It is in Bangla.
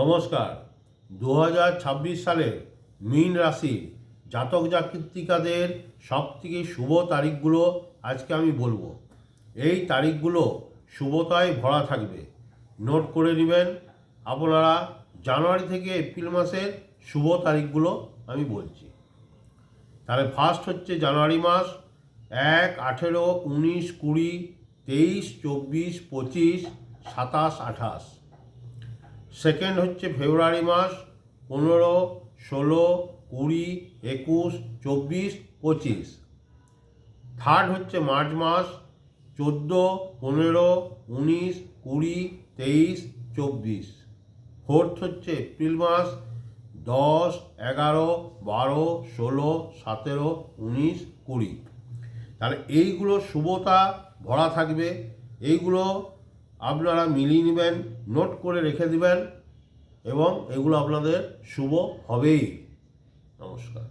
নমস্কার। দু হাজার ছাব্বিশ সালের মীন রাশির জাতক জাতিকাদের সব থেকে শুভ তারিখগুলো আজকে আমি বলব। এই তারিখগুলো শুভতায় ভরা থাকবে। নোট করে নেবেন, আপনারা জানুয়ারি থেকে এপ্রিল মাসের শুভ তারিখগুলো আমি বলছি। তাহলে ফার্স্ট হচ্ছে জানুয়ারি মাস, এক, আঠেরো, উনিশ, কুড়ি, তেইশ, চব্বিশ, পঁচিশ, সাতাশ, আঠাশ। সেকেন্ড হচ্ছে ফেব্রুয়ারি মাস, পনেরো, ষোলো, কুড়ি, একুশ, চব্বিশ, পঁচিশ। থার্ড হচ্ছে মার্চ মাস, চোদ্দ, পনেরো, উনিশ, কুড়ি, তেইশ, চব্বিশ। ফোর্থ হচ্ছে এপ্রিল মাস, দশ, এগারো, বারো, ষোলো, সতেরো, উনিশ, কুড়ি। তাহলে এইগুলো শুভতা ভরা থাকবে। এইগুলো আপনারা মিলিয়ে নেবেন নোট করে রেখে দিবেন এবং এগুলো আপনাদের শুভ হবেই। নমস্কার।